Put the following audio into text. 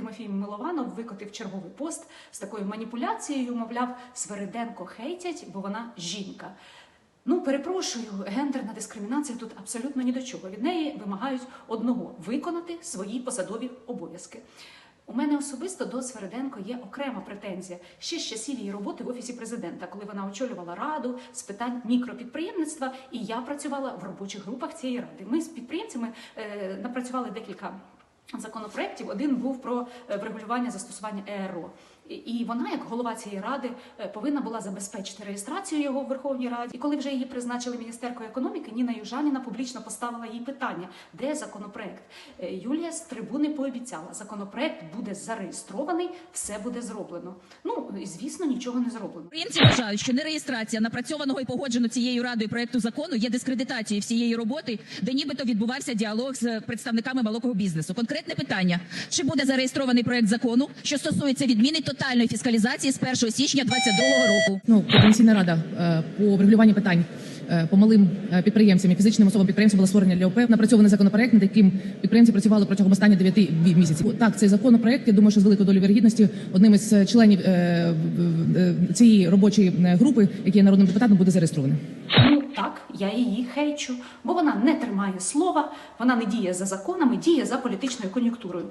Тимофій Милованов викотив черговий пост з такою маніпуляцією, мовляв, Свериденко хейтять, бо вона жінка. Ну, перепрошую, гендерна дискримінація тут абсолютно ні до чого. Від неї вимагають одного виконати свої посадові обов'язки. У мене особисто до Свериденко є окрема претензія ще з часів її роботи в офісі президента, коли вона очолювала раду з питань мікропідприємництва, і я працювала в робочих групах цієї ради. Ми з підприємцями е, напрацювали декілька. Законопроєктів один був про е, врегулювання застосування ЕРО. І- вона, як голова цієї ради, е, повинна була забезпечити реєстрацію його в Верховній Раді. І коли вже її призначили міністеркою економіки, Ніна Южаніна публічно поставила їй питання, де законопроект. Е, Юлія з трибуни пообіцяла, законопроект буде зареєстрований, все буде зроблено. Ну і звісно, нічого не зроблено. Підприємці вважають, що нереєстрація напрацьованого і погоджено цією радою проекту закону є дискредитацією всієї роботи, де нібито відбувався діалог з представниками малого бізнесу. Конкретне питання: чи буде зареєстрований проект закону, що стосується відміни тотальної фіскалізації з 1 січня 2022 року? Ну, Координаційна рада е, по врегулюванню питань е, по малим е, підприємцям і фізичним особам підприємцям була створення для ОП. Напрацьований законопроект, над яким підприємці працювали протягом останніх 9 місяців. Так, цей законопроект, я думаю, що з великою долею вірогідності одним із членів цієї робочої групи, який є народним депутатом, буде зареєстрований. Я її хейчу, бо вона не тримає слова, вона не діє за законами, діє за політичною кон'юнктурою.